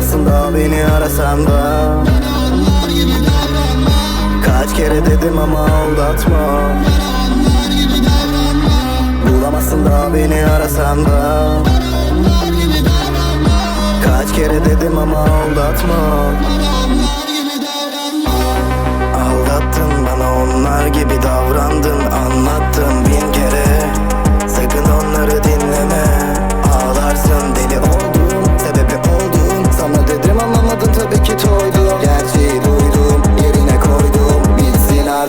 da beni arasan da. Kaç kere dedim ama aldatma. Bulamazsın da beni arasan da. Kaç kere dedim ama aldatma. Aldattın bana onlar gibi davrandın Anlattım bin kere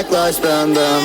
Uzaklaş benden.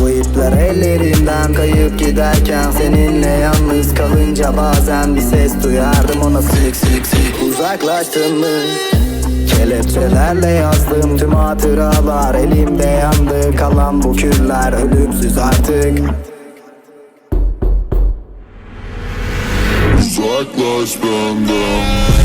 Bu ipler ellerinden kayıp giderken Seninle yalnız kalınca bazen bir ses duyardım ona sık sık sık Uzaklaştın mı? Kelepçelerle yazdım tüm hatıralar. Elimde yandı kalan bu küller. Ölümsüz artık. Uzaklaş benden